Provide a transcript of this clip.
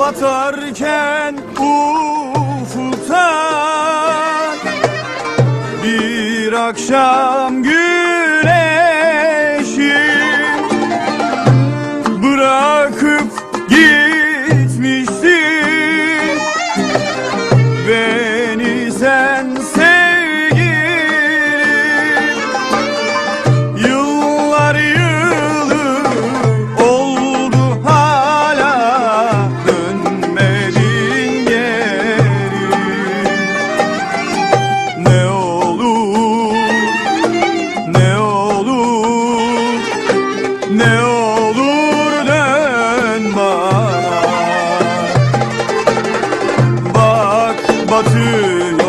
batarken ufuktan bir akşam güneşi bırakıp gitmiştin ne olur dön Bak batıyor